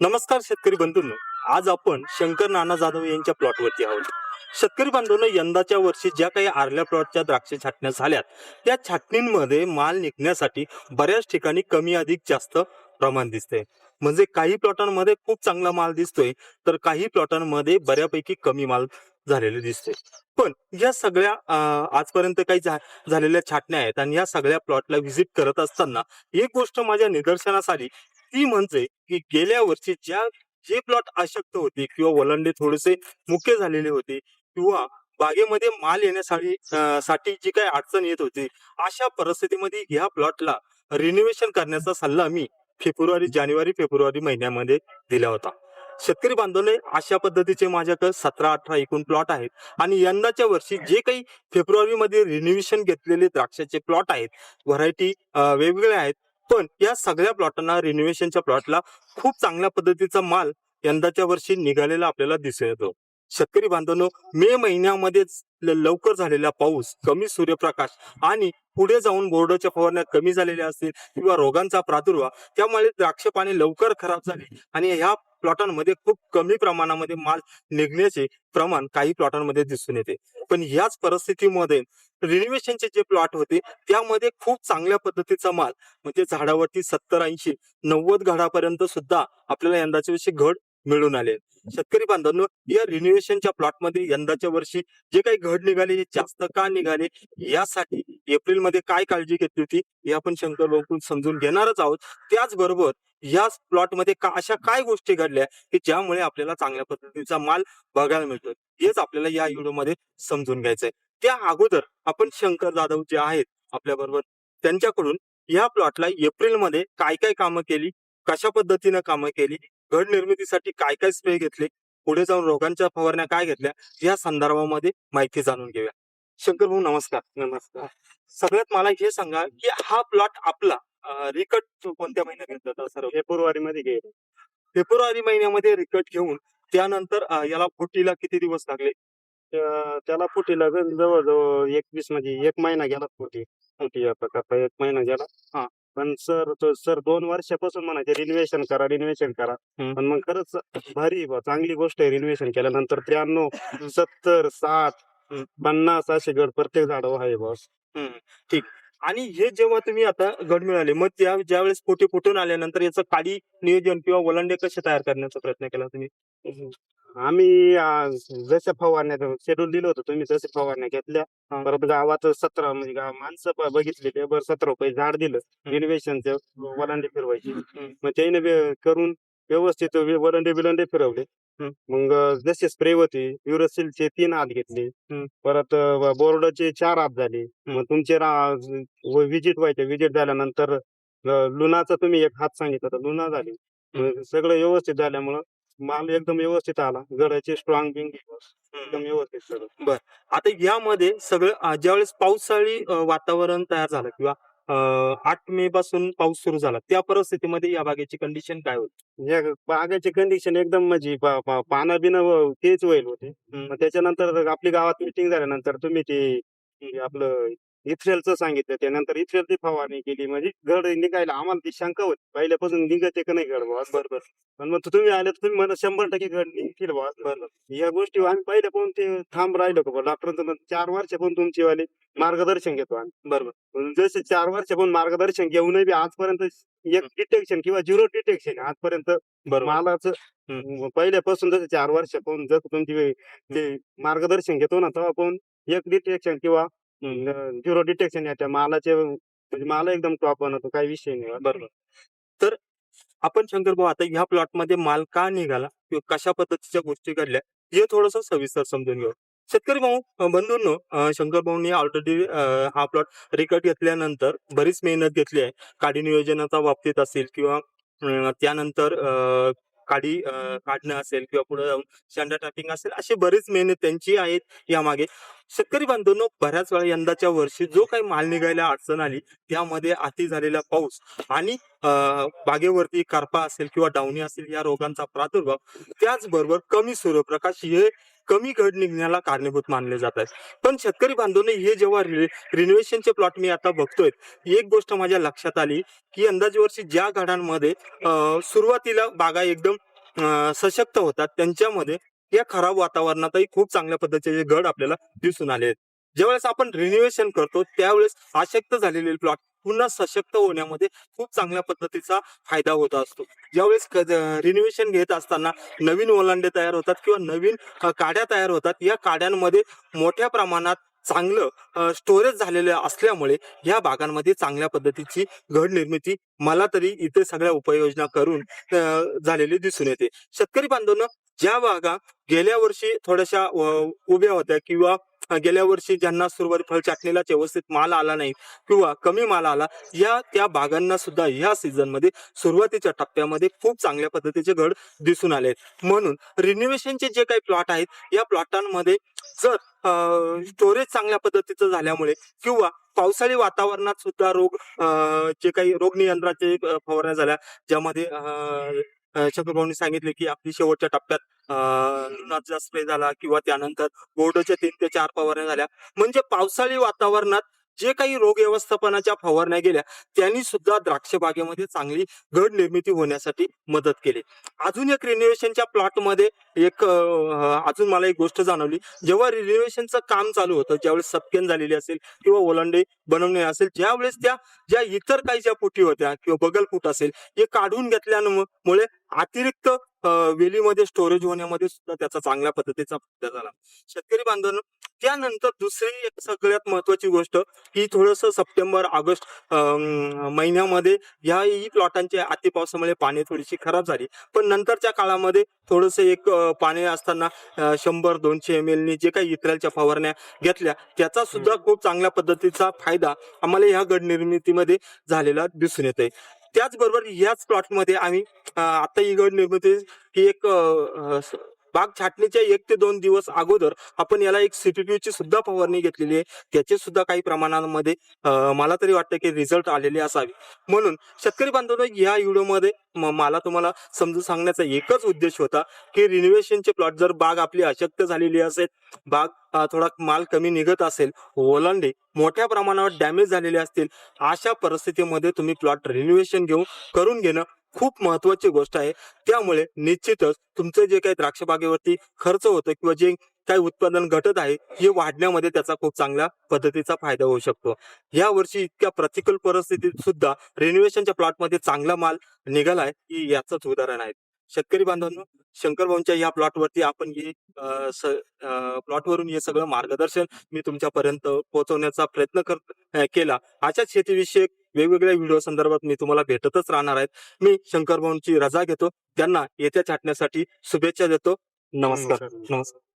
नमस्कार शेतकरी बंधूंनो. आज आपण शंकर नाना जाधव यांच्या प्लॉटवरती आहोत. शेतकरी बांधवांनो यंदाच्या वर्षी ज्या काही आरल्या प्लॉटच्या द्राक्ष छाटण्या झाल्यात त्या छाटणींमध्ये माल निघण्यासाठी बऱ्याच ठिकाणी कमी अधिक जास्त प्रमाण दिसते म्हणजे काही प्लॉटांमध्ये खूप चांगला माल दिसतोय तर काही प्लॉटांमध्ये बऱ्यापैकी कमी माल झालेले दिसते पण या सगळ्या आजपर्यंत काही झालेल्या छाटण्या आहेत आणि या सगळ्या प्लॉटला व्हिजिट करत असताना एक गोष्ट माझ्या निदर्शनास आली ती म्हणजे की गेल्या वर्षी ज्या जे प्लॉट अशक्त होते किंवा वलंडे थोडेसे मुख्य झालेले होते किंवा बागेमध्ये माल येण्यासाठी साठी जी काही अडचण येत होती अशा परिस्थितीमध्ये ह्या प्लॉटला रिनोव्हेशन करण्याचा सल्ला मी फेब्रुवारी जानेवारी फेब्रुवारी महिन्यामध्ये दिला होता. शेतकरी बांधवले अशा पद्धतीचे माझ्याकडे सतरा अठरा एकूण प्लॉट आहेत आणि यंदाच्या वर्षी जे काही फेब्रुवारी मध्ये रिनोव्हेशन घेतलेले द्राक्षाचे प्लॉट आहेत व्हरायटी वेगवेगळ्या आहेत पण या सगळ्या प्लॉटांना रिनोव्हेशनच्या प्लॉटला खूप चांगल्या पद्धतीचा माल यंदाच्या वर्षी निघालेला आपल्याला दिसून येतो. शेतकरी बांधवांनो मे महिन्यामध्येच लवकर झालेला पाऊस कमी सूर्यप्रकाश आणि पुढे जाऊन बोर्डाच्या फवारण्या कमी झालेल्या असतील किंवा रोगांचा प्रादुर्भाव त्यामुळे द्राक्ष पाणी लवकर खराब झाले आणि ह्या प्लॉटांमध्ये खूप कमी प्रमाणामध्ये माल निघण्याचे प्रमाण काही प्लॉटांमध्ये दिसून येते. पण याच परिस्थितीमध्ये रिनोव्हेशनचे जे प्लॉट होते त्यामध्ये खूप चांगल्या पद्धतीचा माल म्हणजे झाडावरती सत्तर ऐंशी नव्वद घडापर्यंत सुद्धा आपल्याला यंदाच्या वर्षी घड मिळून आले. शेतकरी बांधवांनो या रिनोव्हेशनच्या प्लॉटमध्ये यंदाच्या वर्षी जे काही घड निघाले हे जास्त का निघाले यासाठी एप्रिलमध्ये काय काळजी घेतली होती हे आपण शंकर भाऊकडून समजून घेणारच आहोत. त्याचबरोबर या प्लॉटमध्ये का अशा काय गोष्टी घडल्या की ज्यामुळे आपल्याला चांगल्या पद्धतीचा माल बघायला मिळतो हेच आपल्याला या व्हिडिओमध्ये समजून घ्यायचंय. त्या अगोदर आपण शंकर जाधव जे आहेत आपल्या बरोबर त्यांच्याकडून या प्लॉटला एप्रिलमध्ये काय काय कामं केली कशा पद्धतीनं कामं केली घड निर्मितीसाठी काय काय स्प्रे घेतले पुढे जाऊन रोगांच्या फवारण्या काय घेतल्या या संदर्भामध्ये माहिती जाणून घेऊया. शंकर भाऊ नमस्कार नमस्कार. सगळ्यात मला हे सांगा की हा प्लॉट आपला रिकट कोणत्या महिन्यात घेतला होता सर? फेब्रुवारी मध्ये घे. फेब्रुवारी महिन्यामध्ये रिकट घेऊन त्यानंतर अं, याला फुटीला किती दिवस लागले? त्या- त्याला फुटीला जवळजवळ एकवीस म्हणजे एक महिना गेला फुटी. फुटी या प्रकारचा एक महिना गेला. हा. पण सर तो सर दोन वर्षापासून म्हणायचे रिनोव्हेशन करा रिनोव्हेशन करा. हम्म. पण मग खरंच भारी बा चांगली गोष्ट आहे रिनोव्हेशन केल्यानंतर त्र्याण्णव सत्तर साठ हम्म. पन्नास असे गड प्रत्येक झाड आहे बॉस हम्म, ठीक. आणि हे जेव्हा तुम्ही आता घड मिळाले मग त्या ज्यावेळेस पोटे फुटून आल्यानंतर याचं काडी नियोजन किंवा वलंडे कसे तयार करण्याचा प्रयत्न केला तुम्ही? आम्ही जशा फवारण्या शेड्यूल दिलं होतं तुम्ही तसे फवारण्या घेतल्या. हा. परत गावात सतरा म्हणजे गाव माणसं प- बघितले ते बरं सतरा रुपये झाड दिलं. रिनोव्हेशनचे वलांडे फिरवायची. मग त्याने बे- करून व्यवस्थित वे- वलांडे बिलंडे फिरवले. मग जसे स्प्रे होते युरोसिलचे तीन हात घेतले. परत बोर्डाचे चार हात झाले. मग तुमचे विजिट व्हायचे. विजिट झाल्यानंतर अ, लुनाचा तुम्ही एक हात सांगितला होता लुना झाली. सगळं व्यवस्थित झाल्यामुळं माल एकदम व्यवस्थित आला. गडाचे स्ट्रॉंग बिंग एकदम व्यवस्थित सगळं. आता यामध्ये सगळं ज्यावेळेस पावसाळी वातावरण तयार झालं किंवा आठ मे पासून पाऊस सुरू झाला. त्या परिस्थितीमध्ये या बागेची कंडिशन काय होती? या बागाची कंडिशन एकदम म्हणजे पानं बिनं तेच होईल होते. त्याच्यानंतर आपली गावात मिटिंग झाल्यानंतर तुम्ही ते आपलं इथ्रेलचं सांगितलं. त्यानंतर इथ्रेलची फवारणी केली. म्हणजे घड निघायला आम्हाला ती शंका होती. पहिल्यापासून निघते का नाही घड बॉस बरोबर पण मग तुम्ही आले तर तुम्ही मला शंभर टक्के घड निघतील बॉस बरोबर या गोष्टी आम्ही पहिले पण ते थांब राहिलो का डॉक्टरांचं चार वर्ष पण तुमची वाले मार्गदर्शन घेतो आम्ही. बरोबर. जसे चार वर्ष पण मार्गदर्शन घेऊनही बी आजपर्यंत एक डिटेक्शन किंवा झिरो डिटेक्शन आजपर्यंत बरोबर. मालाचं पहिल्यापासून जसं चार वर्ष पण जसं तुमची ते मार्गदर्शन घेतो ना तेव्हा पण एक डिटेक्शन किंवा झिरो डिटेक्शन याच्या मालाचे म्हणजे माल एकदम टॉप बनवतो. काही विषय नाही बरोबर. तर आपण शंकर भाऊ आता ह्या प्लॉटमध्ये माल का निघाला? किंवा कशा पद्धतीच्या गोष्टी घडल्या? हे थोडस सविस्तर समजून घेऊ. शेतकरी भाऊ बंधूंनो शंकर भाऊंनी ऑलरेडी हा प्लॉट रिकट घेतल्यानंतर बरीच मेहनत घेतली आहे. काडी नियोजनाच्या बाबतीत असेल किंवा त्यानंतर काडी काढणं असेल किंवा पुढे जाऊन शंडा टाकिंग असेल अशी बरीच मेहनत त्यांची आहेत यामागे. शेतकरी बांधवांनो बऱ्याच वेळा यंदाच्या वर्षी जो काही माल निघायला अडचण आली त्यामध्ये अति झालेला पाऊस आणि बागेवरती करपा असेल किंवा डावणी असेल या रोगांचा प्रादुर्भाव त्याचबरोबर कमी सूर्यप्रकाश हे कमी घड निघण्याला कारणीभूत मानले जात आहेत. पण शेतकरी बांधवांनी हे जेव्हा रिनोव्हेशनचे प्लॉट मी आता बघतोय एक गोष्ट माझ्या लक्षात आली की अंदाजे वर्षी ज्या घडांमध्ये सुरुवातीला बागा एकदम अं, सशक्त होतात त्यांच्यामध्ये या खराब वातावरणातही खूप चांगल्या पद्धतीचे घड आपल्याला दिसून आले आहेत. ज्यावेळेस आपण रिन्युएशन करतो त्यावेळेस अशक्त झालेले प्लॉट पुन्हा सशक्त होण्यामध्ये खूप चांगल्या पद्धतीचा फायदा होत असतो. ज्यावेळेस रिन्युएशन घेत असताना नवीन ओलांडे तयार होतात किंवा नवीन काड्या तयार होतात या काड्यांमध्ये मोठ्या प्रमाणात चांगलं स्टोरेज झालेलं असल्यामुळे या बागांमध्ये चांगल्या पद्धतीची घड निर्मिती मला तरी इथे सगळ्या उपाययोजना करून झालेली दिसून येते. शेतकरी बांधवांना ज्या बागा गेल्या वर्षी थोड्याशा उभ्या होत्या किंवा गेल्या वर्षी ज्यांना सुरुवात फळ चाटणीला व्यवस्थित माल आला नाही किंवा कमी माल आला या त्या बागांना सुद्धा या सीझनमध्ये सुरुवातीच्या टप्प्यामध्ये खूप चांगल्या पद्धतीचे घड दिसून आले. म्हणून रिन्युएशनचे जे काही प्लॉट आहेत या प्लॉटांमध्ये जर स्टोरेज चांगल्या पद्धतीचं झाल्यामुळे किंवा पावसाळी वातावरणात सुद्धा रोग जे काही रोग नियंत्रणाचे फवारण्या झाल्या ज्यामध्ये चक्रभाऊनी सांगितले की आपली शेवटच्या टप्प्यात लुणाचा स्प्रे झाला किंवा त्यानंतर बोर्डच्या तीन ते चार फवारण्या झाल्या म्हणजे पावसाळी वातावरणात जे काही रोग व्यवस्थापनाच्या फवारण्या गेल्या त्यांनी सुद्धा द्राक्ष बागेमध्ये चांगली घड निर्मिती होण्यासाठी मदत केली. अजून एक रिन्युएशनच्या प्लॉटमध्ये एक अजून मला एक गोष्ट जाणवली. जेव्हा रिन्युएशनचं काम चालू होतं ज्यावेळेस सपकेन झालेली असेल किंवा ओलांडे बनवणे असेल ज्यावेळेस त्या ज्या इतर काही ज्या फुटी होत्या किंवा बगल फूट असेल हे काढून घेतल्यामुळे अतिरिक्त वेलीमध्ये स्टोरेज होण्यामध्ये सुद्धा त्याचा चांगल्या पद्धतीचा फायदा झाला. शेतकरी बांधवांनो त्यानंतर दुसरी एक सगळ्यात महत्वाची गोष्ट ही थोडस सप्टेंबर ऑगस्ट महिन्यामध्ये याही प्लॉटांच्या अति पावसामुळे पाणी थोडीशी खराब झाली. पण नंतरच्या काळामध्ये थोडस एक पाणी असताना शंभर दोनशे एम एलनी जे काही इतरांच्या फवारण्या घेतल्या त्याचा सुद्धा खूप चांगल्या पद्धतीचा फायदा आम्हाला ह्या गड निर्मितीमध्ये झालेला दिसून येत आहे त्याचबरोबर याच प्लॉटमध्ये आम्ही आता ही निर्मिती ही एक बाग छाटणीच्या एक ते दोन दिवस अगोदर आपण याला एक CTTU ची सुद्धा फवारणी घेतलेली आहे. त्याचे सुद्धा काही प्रमाणामध्ये मला तरी वाटतं की रिझल्ट आलेले असावे. म्हणून शेतकरी बांधवांनो या व्हिडिओमध्ये मला तुम्हाला समजून सांगण्याचा एकच उद्देश होता की रिनोव्हेशनचे प्लॉट जर बाग आपली अशक्त झालेली असेल बाग थोडा माल कमी निघत असेल ओलांडे मोठ्या प्रमाणावर डॅमेज झालेले असतील अशा परिस्थितीमध्ये तुम्ही प्लॉट रिनोव्हेशन घेऊन करून घेणं खूप महत्वाची गोष्ट आहे. त्यामुळे निश्चितच तुमचं जे काही द्राक्ष बागेवरती खर्च होतो किंवा जे काही उत्पादन घटत आहे हे वाढण्यामध्ये त्याचा खूप चांगल्या पद्धतीचा फायदा होऊ शकतो. या वर्षी इतक्या प्रतिकूल परिस्थितीत सुद्धा रिन्युएशनच्या प्लॉटमध्ये चांगला माल निघालाय ही याचंच उदाहरण आहे. शेतकरी बांधवांनो शंकरभाऊंच्या या प्लॉटवरती आपण हे प्लॉटवरून हे सगळं मार्गदर्शन मी तुमच्यापर्यंत पोहोचवण्याचा प्रयत्न कर केला. अशाच शेतीविषयक वेगवेगळ्या व्हिडिओ संदर्भात मी तुम्हाला भेटतच राहणार आहेत. मी शंकर भाऊंची रजा घेतो. त्यांना येत्या छाटण्यासाठी शुभेच्छा देतो. नमस्कार. नमस्कार. नमस्कार.